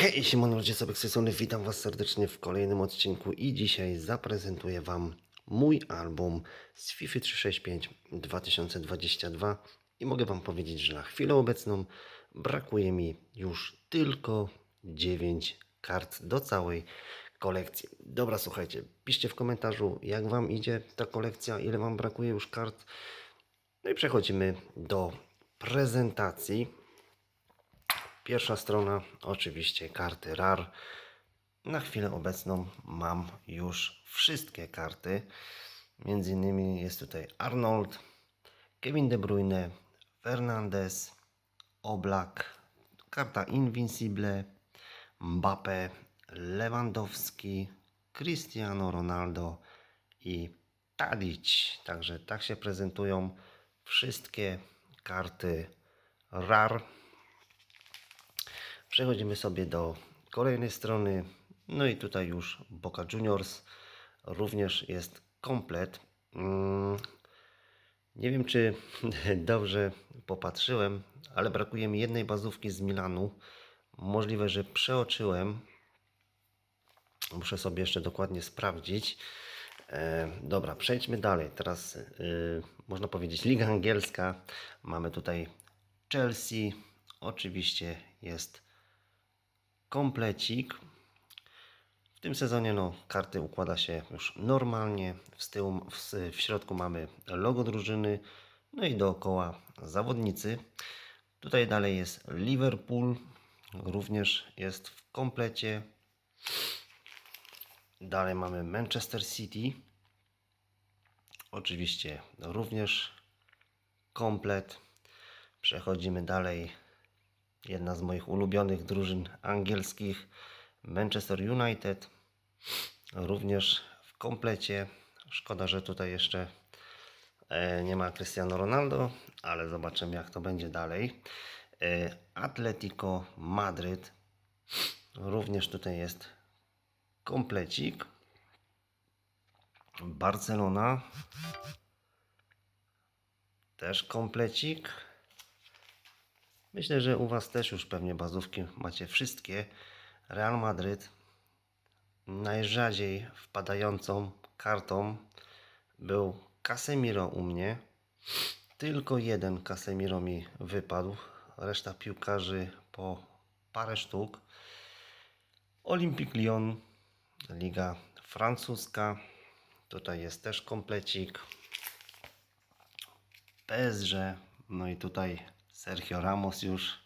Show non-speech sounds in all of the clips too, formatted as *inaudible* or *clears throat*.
Hej, siemano ludzie, sobie Sesony, witam Was serdecznie w kolejnym odcinku i dzisiaj zaprezentuję Wam mój album z FIFA 365 2022 i mogę Wam powiedzieć, że na chwilę obecną brakuje mi już tylko 9 kart do całej kolekcji. Dobra, słuchajcie, piszcie w komentarzu, jak Wam idzie ta kolekcja, ile Wam brakuje już kart. No i przechodzimy do prezentacji. Pierwsza strona, oczywiście karty RAR. Na chwilę obecną mam już wszystkie karty. Między innymi jest tutaj Arnold, Kevin De Bruyne, Fernandez, Oblak, karta Invincible, Mbappe, Lewandowski, Cristiano Ronaldo i Tadic. Także tak się prezentują wszystkie karty RAR. Przechodzimy sobie do kolejnej strony. No i tutaj już Boca Juniors również jest komplet. Mm, Nie wiem, czy *laughs* dobrze popatrzyłem, ale brakuje mi jednej bazówki z Milanu. Możliwe, że przeoczyłem. Muszę sobie jeszcze dokładnie sprawdzić. E, dobra, przejdźmy dalej. Teraz e, można powiedzieć Liga Angielska. Mamy tutaj Chelsea. Oczywiście jest komplecik. W tym sezonie no, karty układa się już normalnie. Z tyłu, w, w środku mamy logo drużyny, no i dookoła zawodnicy. Tutaj dalej jest Liverpool, również jest w komplecie. Dalej mamy Manchester City. Oczywiście również komplet. Przechodzimy dalej. Jedna z moich ulubionych drużyn angielskich, Manchester United. Również w komplecie. Szkoda, że tutaj jeszcze e, nie ma Cristiano Ronaldo, ale zobaczymy jak to będzie dalej. E, Atletico Madryt. Również tutaj jest komplecik. Barcelona. Też komplecik. Myślę, że u Was też już pewnie bazówki macie wszystkie. Real Madryt najrzadziej wpadającą kartą był Casemiro u mnie. Tylko jeden Casemiro mi wypadł. Reszta piłkarzy po parę sztuk. Olympique Lyon, Liga Francuska. Tutaj jest też komplecik. PSG, no i tutaj Sergio Ramos już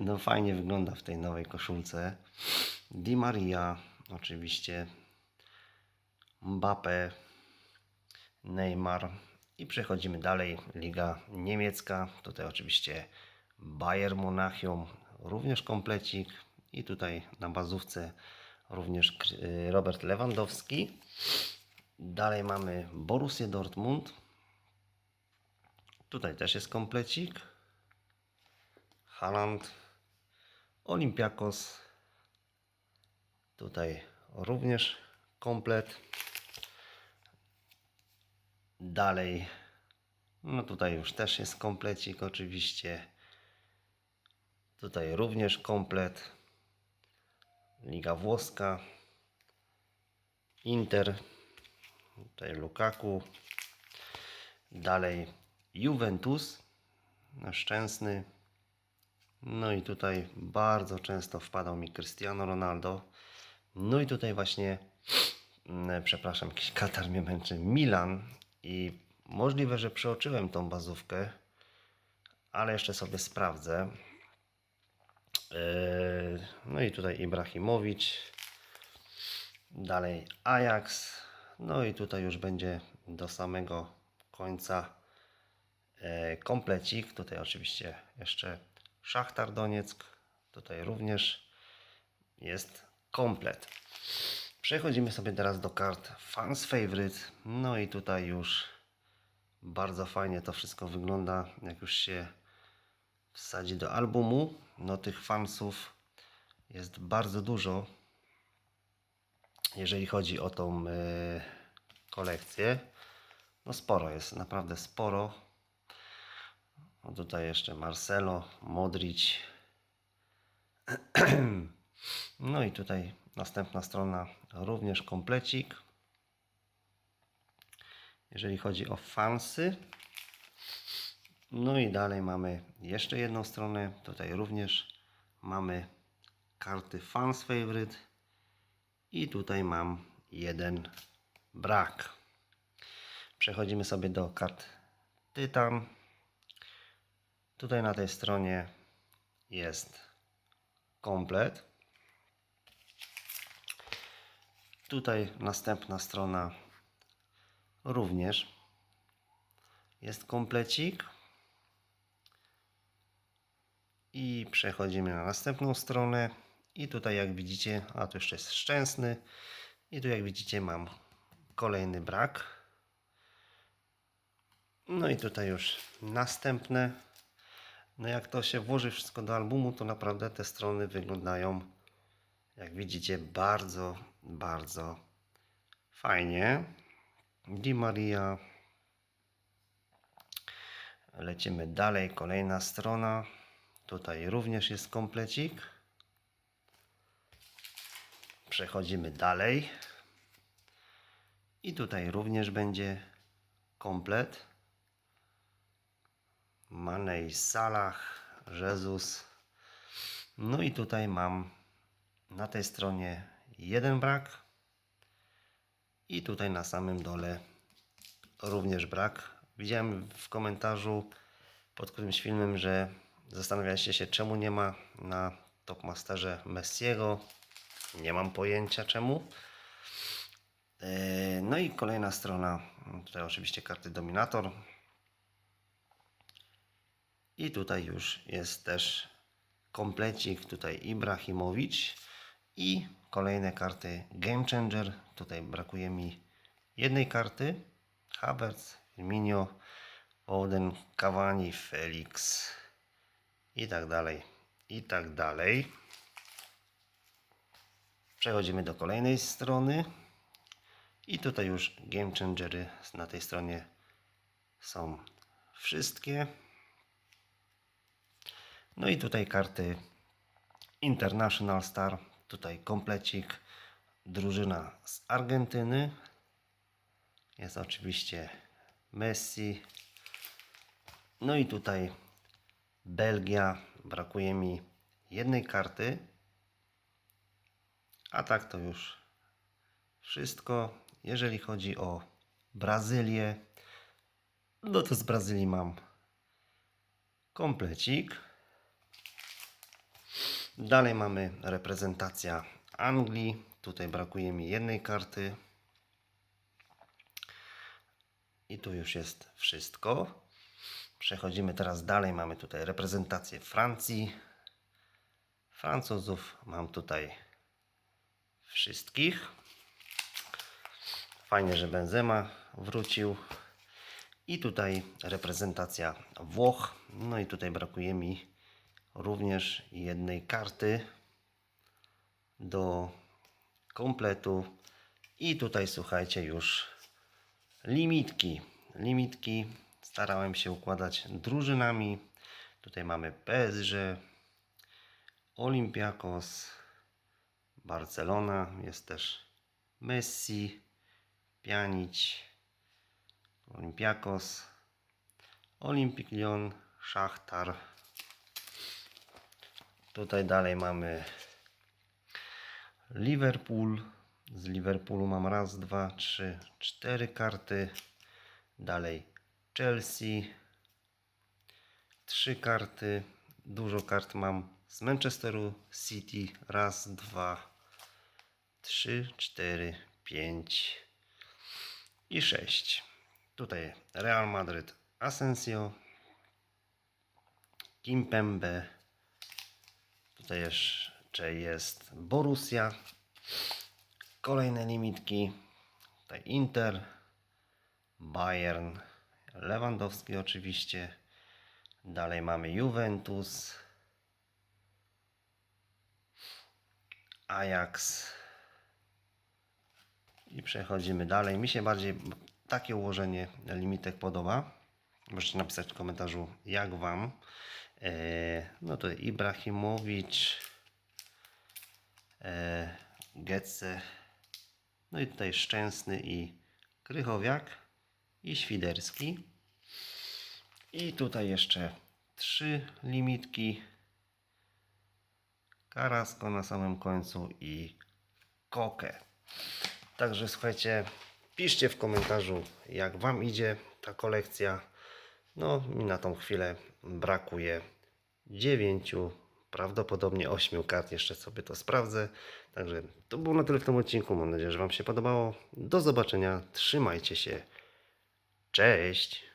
no fajnie wygląda w tej nowej koszulce. Di Maria, oczywiście Mbappe, Neymar i przechodzimy dalej. Liga niemiecka, tutaj oczywiście Bayern Monachium, również komplecik i tutaj na bazówce również Kry- Robert Lewandowski. Dalej mamy Borussię Dortmund. Tutaj też jest komplecik. Haaland, Olympiakos. Tutaj również komplet. Dalej, no tutaj już też jest komplecik oczywiście. Tutaj również komplet. Liga włoska. Inter. Tutaj Lukaku. Dalej Juventus. Szczęsny. No i tutaj bardzo często wpadał mi Cristiano Ronaldo. No i tutaj właśnie, mm, przepraszam, jakiś katar mnie męczy, Milan. I możliwe, że przeoczyłem tą bazówkę, ale jeszcze sobie sprawdzę. Yy, No i tutaj Ibrahimowicz. Dalej Ajax. No i tutaj już będzie do samego końca e, komplecik. Tutaj oczywiście jeszcze Szachtar Donieck. Tutaj również jest komplet. Przechodzimy sobie teraz do kart Fans Favorite. No i tutaj już bardzo fajnie to wszystko wygląda, jak już się wsadzi do albumu. No tych fansów jest bardzo dużo, jeżeli chodzi o tą e, kolekcję. No sporo jest, naprawdę sporo. No tutaj jeszcze Marcelo, Modric. *clears throat* No i tutaj następna strona również komplecik. Jeżeli chodzi o fansy. No i dalej mamy jeszcze jedną stronę. Tutaj również mamy karty Fans Favorite. I tutaj mam jeden brak. Przechodzimy sobie do kart Tytan. Tutaj na tej stronie jest komplet. Tutaj następna strona również jest komplecik. I przechodzimy na następną stronę. I tutaj jak widzicie, a tu jeszcze jest szczęsny. I tu jak widzicie mam kolejny brak. No i tutaj już następne. No jak to się włoży wszystko do albumu, to naprawdę te strony wyglądają, jak widzicie, bardzo, bardzo fajnie. Di Maria. Lecimy dalej, kolejna strona. Tutaj również jest komplecik. Przechodzimy dalej. I tutaj również będzie komplet. Manej Salah, Jezus. No i tutaj mam na tej stronie jeden brak. I tutaj na samym dole również brak. Widziałem w komentarzu pod którymś filmem, że zastanawialiście się czemu nie ma na Topmasterze Messiego. Nie mam pojęcia czemu. Yy, No i kolejna strona. Tutaj oczywiście karty Dominator. I tutaj już jest też komplecik. Tutaj Ibrahimowicz. I kolejne karty Game Changer. Tutaj brakuje mi jednej karty. Havertz, Firmino, Foden, Cavani, Felix i tak dalej. I tak dalej. Przechodzimy do kolejnej strony. I tutaj już Game Changery na tej stronie są wszystkie. No i tutaj karty International Star. Tutaj komplecik. Drużyna z Argentyny. Jest oczywiście Messi. No i tutaj Belgia. Brakuje mi jednej karty. A tak to już wszystko. Jeżeli chodzi o Brazylię, no to z Brazylii mam komplecik. Dalej mamy reprezentacja Anglii. Tutaj brakuje mi jednej karty. I tu już jest wszystko. Przechodzimy teraz dalej. Mamy tutaj reprezentację Francji. Francuzów mam tutaj wszystkich. Fajnie, że Benzema wrócił. I tutaj reprezentacja Włoch. No i tutaj brakuje mi również jednej karty do kompletu. I tutaj słuchajcie już limitki. Limitki starałem się układać drużynami. Tutaj mamy PSG, Olympiakos, Barcelona, jest też Messi, Pjanic, Olympiakos, Olympic Lyon, Szachtar. Tutaj dalej mamy Liverpool. Z Liverpoolu mam raz, dwa, trzy, cztery karty. Dalej Chelsea. Trzy karty. Dużo kart mam z Manchesteru City. Raz, dwa, trzy, cztery, pięć i sześć. Tutaj Real Madrid Asensio. Kimpembe. Tutaj jeszcze jest Borussia. Kolejne limitki. Tutaj Inter, Bayern, Lewandowski oczywiście. Dalej mamy Juventus, Ajax. I przechodzimy dalej. Mi się bardziej takie ułożenie limitek podoba. Możecie napisać w komentarzu, jak Wam. Eee, no to Ibrahimowicz, eee, Getze. No i tutaj Szczęsny i Krychowiak i Świderski. I tutaj jeszcze trzy limitki. Karasko na samym końcu i Kokę. Także słuchajcie, piszcie w komentarzu, jak Wam idzie ta kolekcja. No, mi na tą chwilę brakuje dziewięciu, prawdopodobnie ośmiu kart. Jeszcze sobie to sprawdzę. Także to było na tyle w tym odcinku. Mam nadzieję, że Wam się podobało. Do zobaczenia. Trzymajcie się. Cześć.